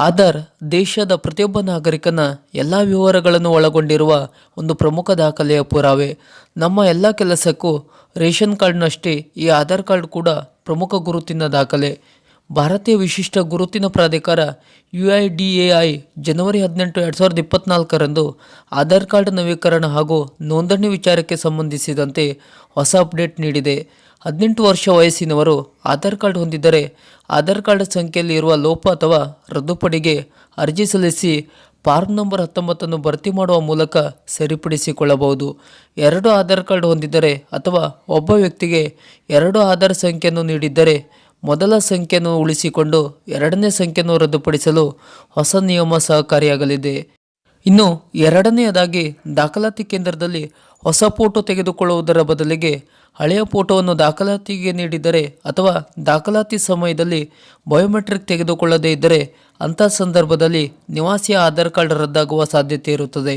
ಆಧಾರ್ ದೇಶದ ಪ್ರತಿಯೊಬ್ಬ ನಾಗರಿಕನ ಎಲ್ಲ ವಿವರಗಳನ್ನು ಒಳಗೊಂಡಿರುವ ಒಂದು ಪ್ರಮುಖ ದಾಖಲೆಯ ಪುರಾವೆ. ನಮ್ಮ ಎಲ್ಲ ಕೆಲಸಕ್ಕೂ ರೇಷನ್ ಕಾರ್ಡ್ನಷ್ಟೇ ಈ ಆಧಾರ್ ಕಾರ್ಡ್ ಕೂಡ ಪ್ರಮುಖ ಗುರುತಿನ ದಾಖಲೆ. ಭಾರತೀಯ ವಿಶಿಷ್ಟ ಗುರುತಿನ ಪ್ರಾಧಿಕಾರ U I D A I ಜನವರಿ ಹದಿನೆಂಟು ಎರಡು ಸಾವಿರದ ಇಪ್ಪತ್ನಾಲ್ಕರಂದು ಆಧಾರ್ ಕಾರ್ಡ್ ನವೀಕರಣ ಹಾಗೂ ನೋಂದಣಿ ವಿಚಾರಕ್ಕೆ ಸಂಬಂಧಿಸಿದಂತೆ ಹೊಸ ಅಪ್ಡೇಟ್ ನೀಡಿದೆ. ಹದಿನೆಂಟು ವರ್ಷ ವಯಸ್ಸಿನವರು ಆಧಾರ್ ಕಾರ್ಡ್ ಹೊಂದಿದ್ದರೆ ಆಧಾರ್ ಕಾರ್ಡ್ ಸಂಖ್ಯೆಯಲ್ಲಿ ಇರುವ ಲೋಪ ಅಥವಾ ರದ್ದುಪಡಿಗೆ ಅರ್ಜಿ ಸಲ್ಲಿಸಿ ಫಾರ್ಮ್ ನಂಬರ್ ಹತ್ತೊಂಬತ್ತನ್ನು ಭರ್ತಿ ಮಾಡುವ ಮೂಲಕ ಸರಿಪಡಿಸಿಕೊಳ್ಳಬಹುದು. ಎರಡು ಆಧಾರ್ ಕಾರ್ಡ್ ಹೊಂದಿದ್ದರೆ ಅಥವಾ ಒಬ್ಬ ವ್ಯಕ್ತಿಗೆ ಎರಡು ಆಧಾರ್ ಸಂಖ್ಯೆಯನ್ನು ನೀಡಿದ್ದರೆ ಮೊದಲ ಸಂಖ್ಯೆಯನ್ನು ಉಳಿಸಿಕೊಂಡು ಎರಡನೇ ಸಂಖ್ಯೆಯನ್ನು ರದ್ದುಪಡಿಸಲು ಹೊಸ ನಿಯಮ ಸಹಕಾರಿಯಾಗಲಿದೆ. ಇನ್ನು ಎರಡನೆಯದಾಗಿ ದಾಖಲಾತಿ ಕೇಂದ್ರದಲ್ಲಿ ಹೊಸ ಫೋಟೋ ತೆಗೆದುಕೊಳ್ಳುವುದರ ಬದಲಿಗೆ ಹಳೆಯ ಫೋಟೋವನ್ನು ದಾಖಲಾತಿಗೆ ನೀಡಿದರೆ ಅಥವಾ ದಾಖಲಾತಿ ಸಮಯದಲ್ಲಿ ಬಯೋಮೆಟ್ರಿಕ್ ತೆಗೆದುಕೊಳ್ಳದೇ ಇದ್ದರೆ ಅಂಥ ಸಂದರ್ಭದಲ್ಲಿ ನಿವಾಸಿಯ ಆಧಾರ್ ಕಾರ್ಡ್ ರದ್ದಾಗುವ ಸಾಧ್ಯತೆ ಇರುತ್ತದೆ.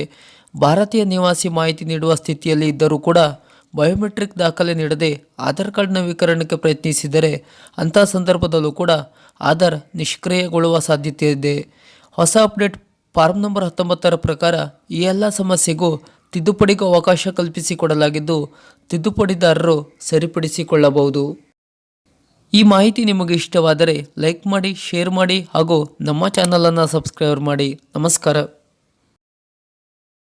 ಭಾರತೀಯ ನಿವಾಸಿ ಮಾಹಿತಿ ನೀಡುವ ಸ್ಥಿತಿಯಲ್ಲಿ ಇದ್ದರೂ ಕೂಡ ಬಯೋಮೆಟ್ರಿಕ್ ದಾಖಲೆ ನೀಡದೆ ಆಧಾರ್ ಕಾರ್ಡ್ ನವೀಕರಣಕ್ಕೆ ಪ್ರಯತ್ನಿಸಿದರೆ ಅಂಥ ಸಂದರ್ಭದಲ್ಲೂ ಕೂಡ ಆಧಾರ್ ನಿಷ್ಕ್ರಿಯಗೊಳ್ಳುವ ಸಾಧ್ಯತೆ ಇದೆ ಹೊಸ ಅಪ್ಡೇಟ್ ಫಾರ್ಮ್ ನಂಬರ್ ಹತ್ತೊಂಬತ್ತರ ಪ್ರಕಾರ ಈ ಎಲ್ಲ ಸಮಸ್ಯೆಗೂ ತಿದ್ದುಪಡಿಗೂ ಅವಕಾಶ ಕಲ್ಪಿಸಿಕೊಡಲಾಗಿದ್ದು, ತಿದ್ದುಪಡಿದಾರರು ಸರಿಪಡಿಸಿಕೊಳ್ಳಬಹುದು. ಈ ಮಾಹಿತಿ ನಿಮಗೆ ಇಷ್ಟವಾದರೆ ಲೈಕ್ ಮಾಡಿ, ಶೇರ್ ಮಾಡಿ ಹಾಗೂ ನಮ್ಮ ಚಾನಲನ್ನು ಸಬ್ಸ್ಕ್ರೈಬ್ ಮಾಡಿ. ನಮಸ್ಕಾರ.